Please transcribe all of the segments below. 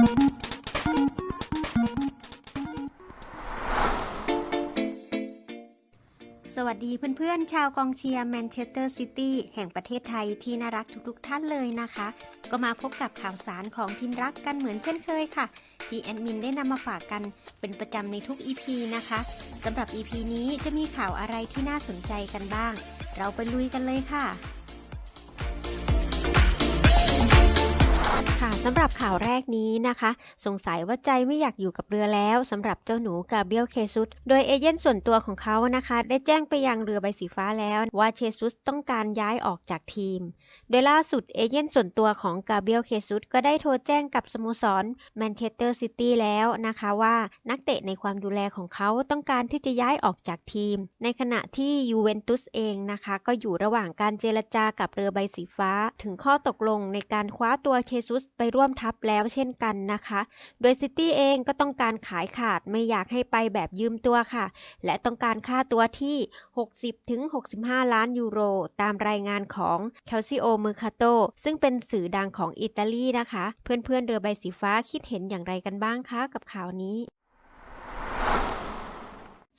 สวัสดีเพื่อนๆ ชาวกองเชียร์แมนเชสเตอร์ซิตี้แห่งประเทศไทยที่น่ารักทุกๆท่านเลยนะคะ ก็มาพบกับข่าวสารของทีมรักกันเหมือนเช่นเคยค่ะ ที่แอดมินได้นำมาฝากกันเป็นประจำในทุก EP นะคะสำหรับ EP นี้จะมีข่าวอะไรที่น่าสนใจกันบ้าง เราไปลุยกันเลยค่ะ ค่ะสำหรับข่าวแรกนี้นะคะ สงสัยว่าใจไม่อยากอยู่กับเรือแล้วสำหรับเจ้าหนูกาเบียลเคซุสโดยเอเย่นส่วนตัวของเขานะคะ ได้แจ้งไปยังเรือใบสีฟ้าแล้วว่าเชซุสต้องการย้ายออกจากทีม โดยล่าสุดเอเย่นส่วนตัวของกาเบียลเคซุสก็ได้โทรแจ้งกับสโมสรแมนเชสเตอร์ซิตี้แล้วนะคะว่านักเตะในความดูแลของเขาต้องการที่จะย้ายออกจากทีม ในขณะที่ยูเวนตุสเองนะคะ ก็อยู่ระหว่างการเจรจากับเรือใบสีฟ้า ถึงข้อตกลงในการคว้าตัวเคซุสไปร่วมทัพแล้วเช่นกันนะคะ โดยซิตี้เองก็ต้องการขายขาดไม่อยากให้ไปแบบยืมตัวค่ะ และต้องการค่าตัวที่ 60-65 ล้านยูโร ตามรายงานของแคลซิโอเมอร์คาโตซึ่งเป็นสื่อดังของอิตาลีนะคะ เพื่อนๆเรือใบสีฟ้าคิดเห็นอย่างไรกันบ้างคะกับข่าวนี้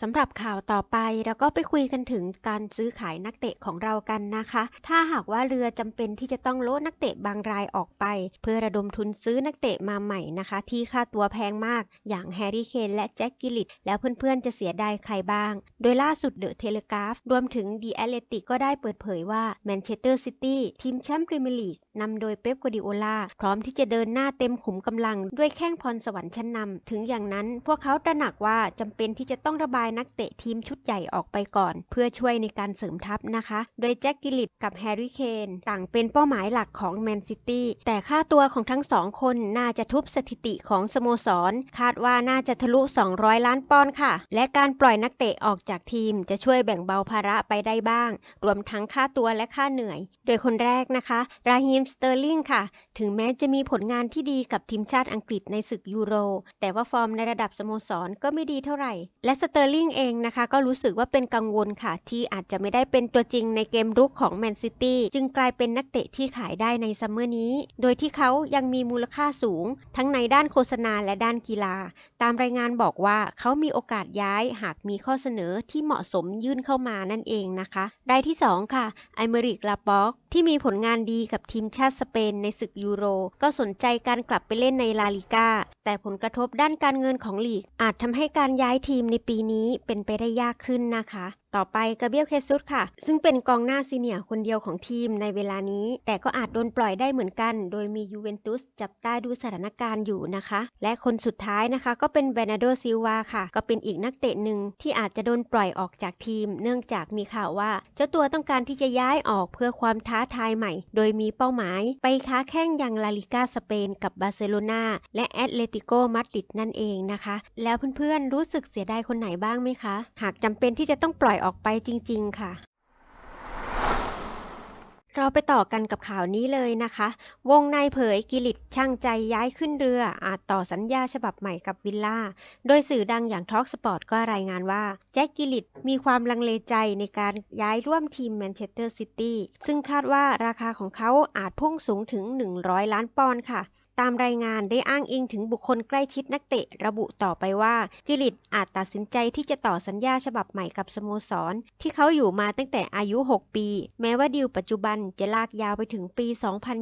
สำหรับข่าวต่อไปเราก็ไปคุยกันถึงการซื้อขายนักเตะของเรากันนะคะ ถ้าหากว่าเรือจำเป็นที่จะต้องโละนักเตะบางรายออกไป เพื่อระดมทุนซื้อนักเตะมาใหม่นะคะ ที่ค่าตัวแพงมาก อย่างแฮร์รี่เคนและแจ็คกิลลิตแล้วเพื่อนๆจะเสียดายใครบ้าง โดยล่าสุดเดอะเทเลกราฟรวมถึงดีแอตเลติกก็ได้เปิดเผยว่าแมนเชสเตอร์ซิตี้ทีมแชมป์พรีเมียร์ลีก นำโดยเป๊ปกัวดิโอลาพร้อมที่จะเดินหน้าเต็มขุมกำลัง ด้วยแข้งพรสวรรค์ชั้นนำถึงอย่างนั้น พวกเขาตระหนักว่าจำเป็นที่จะต้องระบายนักเตะทีมชุดใหญ่ออกไปก่อน เพื่อช่วยในการเสริมทัพนะคะ โดยแจ็คกิลลิตกับแฮร์รี่เคนต่างเป็นเป้าหมายหลักของแมนซิตี้แต่ค่าตัวของทั้งสองคนน่าจะทุบสถิติของสโมสร คาดว่าน่าจะทะลุ 200 ล้านปอนด์ค่ะ และการปล่อยนักเตะออกจากทีมจะช่วยแบ่งเบาภาระไปได้บ้าง รวมทั้งค่าตัวและค่าเหนื่อย โดยคนแรกนะคะ ราฮิมสเตอร์ลิงค่ะ ถึงแม้จะมีผลงานที่ดีกับทีมชาติอังกฤษในศึกยูโร แต่ว่าฟอร์มในระดับสโมสรก็ไม่ดีเท่าไหร่ และสเตอร์ลิงเองนะคะ ก็รู้สึกว่าเป็นกังวลค่ะ ที่อาจจะไม่ได้เป็นตัวจริงในเกมรุกของแมนซิตี้จึงกลายเป็นนักเตะที่ขายได้ในซัมเมอร์นี้ โดยที่เขายังมีมูลค่าสูง ทั้งในด้านโฆษณาและด้านกีฬา ตามรายงานบอกว่าเขามีโอกาสย้ายหากมีข้อเสนอที่เหมาะสมยื่นเข้ามานั่นเองนะคะรายที่ 2 ค่ะไอเมริกลาป็อกที่มีผลงานดีกับทีมชาติสเปนในศึกยูโร ก็สนใจการกลับไปเล่นในลาลิก้า แต่ผลกระทบด้านการเงินของลีก อาจทำให้การย้ายทีมในปีนี้เป็นไปได้ยากขึ้นนะคะต่อไปกาเบียลเคซุสค่ะ ซึ่งเป็นกองหน้าซีเนียคนเดียวของทีมในเวลานี้ แต่ก็อาจโดนปล่อยได้เหมือนกัน โดยมียูเวนตุสจับตาดูสถานการณ์อยู่นะคะ และคนสุดท้ายนะคะ ก็เป็นเบรนาโดซิลวาค่ะ ก็เป็นอีกนักเตะหนึ่งที่อาจจะโดนปล่อยออกจากทีม เนื่องจากมีข่าวว่า เจ้าตัวต้องการที่จะย้ายออกเพื่อความท้าทายใหม่ โดยมีเป้าหมาย ไปค้าแข่งยังลาลิกาสเปนกับบาร์เซโลนาและแอตเลติโกมาดริดนั่นเองนะคะ แล้วเพื่อนๆรู้สึกเสียดายคนไหนบ้างไหมคะ หากจำเป็นที่จะต้องปล่อยออกไปจริง ๆ ค่ะ เราไปต่อกันกับข่าวนี้เลยนะคะ วงในเผยกิลิตช่างใจย้ายขึ้นเรือ อาจต่อสัญญาฉบับใหม่กับวิลล่า โดยสื่อดังอย่างทอ l k สปอร์ตก็รายงานว่า แจ็คกิลิตมีความลังเลใจในการย้ายร่วมทีมแมนเชสเตอร์ซิตี้ซึ่งคาดว่าราคาของเขาอาจพุ่งสูงถึง 100 ล้านปอนด์ค่ะ ตามรายงานได้อ้างอิงถึงบุคคลใกล้ชิดนักเตะระบุต่อไปว่า กิลิตอาจตัดสินใจที่จะต่อสัญญาฉบับใหม่กับสโมสร ที่เขาอยู่มาตั้งแต่อายุ 6 ปี แม้ว่าดีลปัจจุบันจะลากยาวไปถึงปี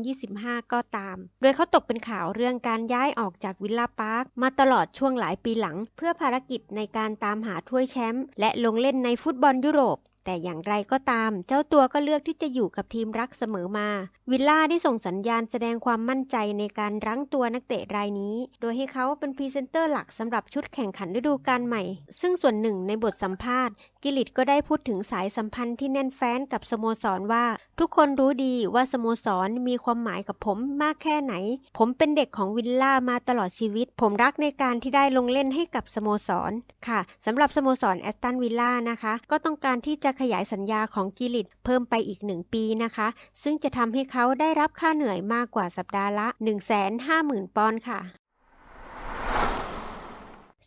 2025 ก็ตาม โดยเขาตกเป็นข่าวเรื่องการย้ายออกจากวิลล่าพาร์คมาตลอดช่วงหลายปีหลัง เพื่อภารกิจในการตามหาถ้วยแชมป์และลงเล่นในฟุตบอลยุโรป แต่อย่างไรก็ตาม เจ้าตัวก็เลือกที่จะอยู่กับทีมรักเสมอมา วิลล่าได้ส่งสัญญาณแสดงความมั่นใจในการรั้งตัวนักเตะรายนี้ โดยให้เขาเป็นพรีเซนเตอร์หลักสำหรับชุดแข่งขันฤดูกาลใหม่ ซึ่งส่วนหนึ่งในบทสัมภาษณ์ กิลิตก็ได้พูดถึงสายสัมพันธ์ที่แน่นแฟ้นกับสโมสรว่า ทุกคนรู้ดีว่าสโมสรมีความหมายกับผมมากแค่ไหน ผมเป็นเด็กของวิลล่ามาตลอดชีวิต ผมรักในการที่ได้ลงเล่นให้กับสโมสรค่ะสำหรับสโมสรแอสตันวิลล่านะคะ ก็ต้องการที่จะขยายสัญญาของกิลิตเพิ่มไปอีกหนึ่งปีนะคะ ซึ่งจะทำให้เขาได้รับค่าเหนื่อยมากกว่าสัปดาห์ละ 150,000 ปอนด์ค่ะ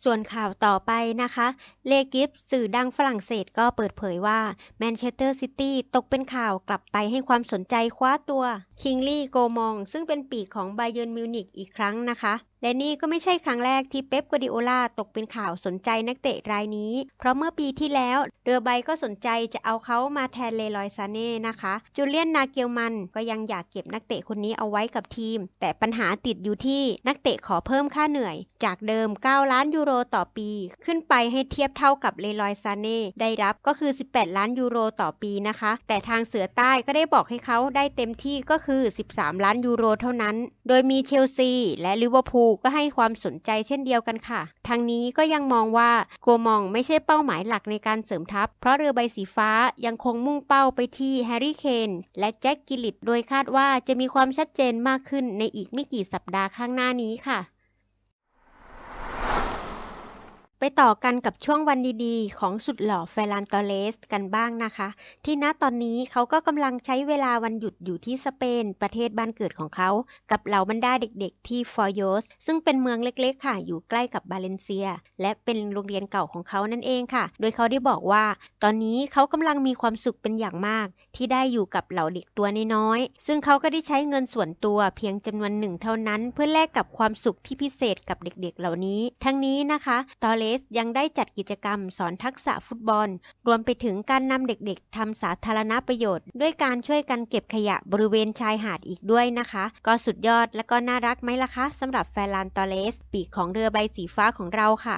ส่วนข่าวต่อไปนะคะ เลกิฟสื่อดังฝรั่งเศสก็เปิดเผยว่าแมนเชสเตอร์ซิตี้ตกเป็นข่าวกลับไปให้ความสนใจคว้าตัวคิงลี่โกมองซึ่งเป็นปีกของไบเยนมิวนิกอีกครั้งนะคะ และนี่ก็ไม่ใช่ครั้งแรกที่เป๊ปกัวดิโอลาตกเป็นข่าวสนใจนักเตะรายนี้ เพราะเมื่อปีที่แล้วเรือใบก็สนใจจะเอาเขามาแทนเลลอยซาเน่นะคะ จูเลียนนาเกลมันก็ยังอยากเก็บนักเตะคนนี้เอาไว้กับทีม แต่ปัญหาติดอยู่ที่นักเตะขอเพิ่มค่าเหนื่อย จากเดิม 9 ล้านยูโรต่อปี ขึ้นไปให้เทียบเท่ากับเลลอยซาเน่ได้รับก็คือ 18 ล้านยูโรต่อปีนะคะ แต่ทางเสือใต้ก็ได้บอกให้เขาได้เต็มที่ก็คือ 13 ล้านยูโรเท่านั้น โดยมีเชลซีและลิเวอร์พูลก็ให้ความสนใจเช่นเดียวกันค่ะ ทางนี้ก็ยังมองว่าโกมองไม่ใช่เป้าหมายหลักในการเสริมทัพ เพราะเรือใบสีฟ้ายังคงมุ่งเป้าไปที่แฮร์รี่เคนและแจ็คกิลลิตโดยคาดว่าจะมีความชัดเจนมากขึ้นในอีกไม่กี่สัปดาห์ข้างหน้านี้ค่ะ ไปต่อกันกับช่วงวันดีๆ ของสุดหล่อเฟรานตอเลสกันบ้างนะคะ ที่ณตอนนี้เขาก็กำลังใช้เวลาวันหยุดอยู่ที่สเปน ประเทศบ้านเกิดของเขา กับเหล่าบรรดาเด็กๆ ที่ฟอร์โยสซึ่งเป็นเมืองเล็กๆ ค่ะ อยู่ใกล้กับบาเลนเซีย และเป็นโรงเรียนเก่าของเขานั่นเองค่ะ โดยเขาได้บอกว่า ตอนนี้เขากำลังมีความสุขเป็นอย่างมาก ที่ได้อยู่กับเหล่าเด็กตัวน้อยๆซึ่งเขาก็ได้ใช้เงินส่วนตัวเพียงจำนวนหนึ่งเท่านั้น เพื่อแลกกับความสุขที่พิเศษกับเด็กๆ เหล่านี้ ทั้งนี้นะคะตอเลสยังได้จัดกิจกรรมสอนทักษะฟุตบอล รวมไปถึงการนำเด็กๆทำสาธารณประโยชน์ ด้วยการช่วยกันเก็บขยะบริเวณชายหาดอีกด้วยนะคะ ก็สุดยอดและก็น่ารักไหมล่ะคะสำหรับแฟรลานตอเลส ปีกของเรือใบสีฟ้าของเราค่ะ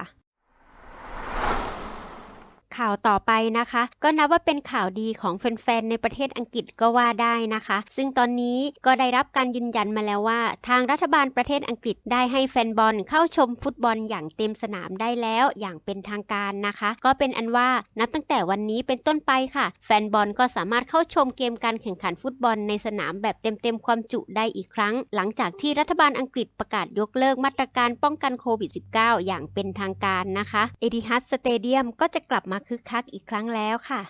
ข่าวต่อไปนะคะ ก็นับว่าเป็นข่าวดีของแฟนๆ ในประเทศอังกฤษก็ว่าได้นะคะ ซึ่งตอนนี้ก็ได้รับการยืนยันมาแล้วว่า ทางรัฐบาลประเทศอังกฤษได้ให้แฟนบอลเข้าชมฟุตบอลอย่างเต็มสนามได้แล้วอย่างเป็นทางการนะคะ ก็เป็นอันว่านับตั้งแต่วันนี้เป็นต้นไปค่ะ แฟนบอลก็สามารถเข้าชมเกมการแข่งขันฟุตบอลในสนามแบบเต็มๆ ความจุได้อีกครั้ง หลังจากที่รัฐบาลอังกฤษประกาศยกเลิกมาตรการป้องกันโควิด -19 อย่างเป็นทางการนะคะเอ i ิฮั d สเตเดียมก็จะกลับมาคึกคักอีกครั้งแล้วค่ะ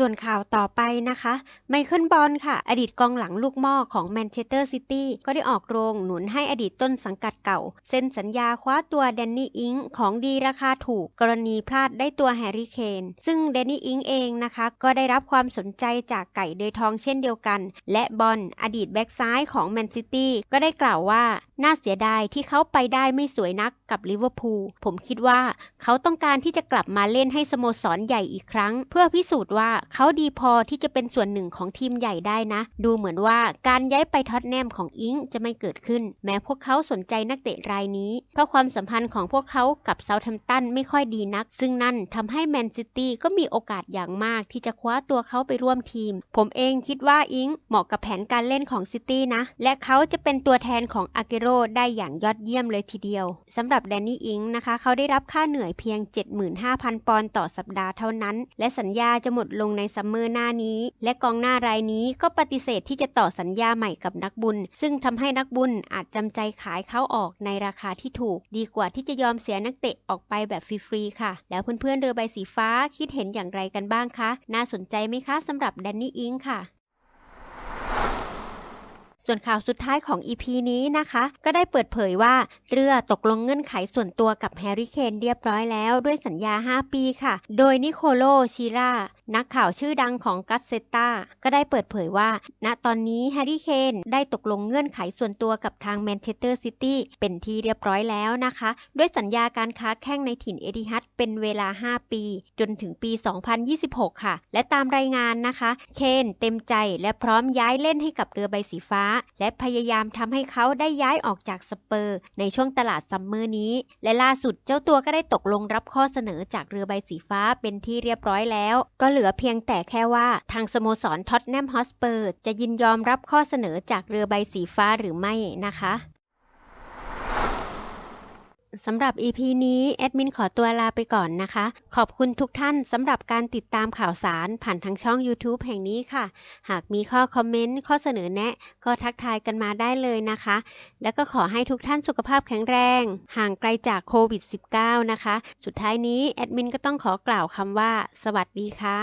ส่วนข่าวต่อไปนะคะ ไมเคิลบอลค่ะ อดีตกองหลังลูกม้อของแมนเชสเตอร์ซิตี้ก็ได้ออกโรงหนุนให้อดีตต้นสังกัดเก่า เซ็นสัญญาคว้าตัวแดนนี่อิงของดีราคาถูก กรณีพลาดได้ตัวแฮร์รี่เคนซึ่งแดนนี่อิงเองนะคะ ก็ได้รับความสนใจจากไก่เดยทองเช่นเดียวกัน และบอลอดีตแบ็กซ้ายของแมนซิตี้ก็ได้กล่าวว่าน่าเสียดายที่เขาไปได้ไม่สวยนักกับลิเวอร์พูล ผมคิดว่าเขาต้องการที่จะกลับมาเล่นให้สโมสรใหญ่อีกครั้ง เพื่อพิสูจน์ว่าเขาดีพอที่จะเป็นส่วนหนึ่งของทีมใหญ่ได้นะ ดูเหมือนว่าการย้ายไปท็อตแนมของอิงจะไม่เกิดขึ้น แม้พวกเขาสนใจนักเตะรายนี้ เพราะความสัมพันธ์ของพวกเขากับเซาท์แฮมป์ตันไม่ค่อยดีนัก ซึ่งนั่นทำให้แมนซิตี้ก็มีโอกาสอย่างมากที่จะคว้าตัวเขาไปร่วมทีม ผมเองคิดว่าอิงเหมาะกับแผนการเล่นของซิตี้นะ และเขาจะเป็นตัวแทนของอาเกโรได้อย่างยอดเยี่ยมเลยทีเดียวสำหรับแดนนี่อิงนะคะ เขาได้รับค่าเหนื่อยเพียง 75,000 ปอนด์ต่อสัปดาห์เท่านั้น และสัญญาจะหมดลงในซัมเมอร์หน้านี้ และกองหน้ารายนี้ก็ปฏิเสธที่จะต่อสัญญาใหม่กับนักบุญ ซึ่งทำให้นักบุญอาจจำใจขายเขาออกในราคาที่ถูก ดีกว่าที่จะยอมเสียนักเตะออกไปแบบฟรีๆค่ะ แล้วเพื่อนๆเรือใบสีฟ้าคิดเห็นอย่างไรกันบ้างคะ น่าสนใจไหมคะสำหรับแดนนี่อิงค่ะ ส่วนข่าวสุดท้ายของ EP นี้นะคะ ก็ได้เปิดเผยว่าเรือตกลงเงื่อนไขส่วนตัวกับแฮร์รี่เคนเรียบร้อยแล้วด้วยสัญญา 5 ปีค่ะ โดยนิโคโลชิรา นักข่าวชื่อดังของกัสเซตาก็ได้เปิดเผยว่า ณตอนนี้แฮร์รี่เคนได้ตกลงเงื่อนไขส่วนตัวกับทางแมนเชสเตอร์ซิตี้เป็นที่เรียบร้อยแล้วนะคะ ด้วยสัญญาการค้าแข้งในถิ่นเอติฮัดเป็นเวลา 5 ปี จนถึงปี 2026 ค่ะ และตามรายงานนะคะ เคนเต็มใจและพร้อมย้ายเล่นให้กับเรือใบสีฟ้า และพยายามทำให้เขาได้ย้ายออกจากสเปอร์ ในช่วงตลาดซัมเมอร์นี้ และล่าสุดเจ้าตัวก็ได้ตกลงรับข้อเสนอจากเรือใบสีฟ้าเป็นที่เรียบร้อยแล้ว ก็เหลือเพียงแต่แค่ว่าทางสโมสรท็อตแนมฮอสเปอร์จะยินยอมรับข้อเสนอจากเรือใบสีฟ้าหรือไม่นะคะ สำหรับ EP นี้แอดมินขอตัวลาไปก่อนนะคะ ขอบคุณทุกท่านสำหรับการติดตามข่าวสารผ่านทางช่อง YouTube แห่งนี้ค่ะ หากมีข้อคอมเมนต์ ข้อเสนอแนะ ก็ทักทายกันมาได้เลยนะคะ แล้วก็ขอให้ทุกท่านสุขภาพแข็งแรง ห่างไกลจากโควิด -19 นะคะ สุดท้ายนี้แอดมินก็ต้องขอกล่าวคำว่า สวัสดีค่ะ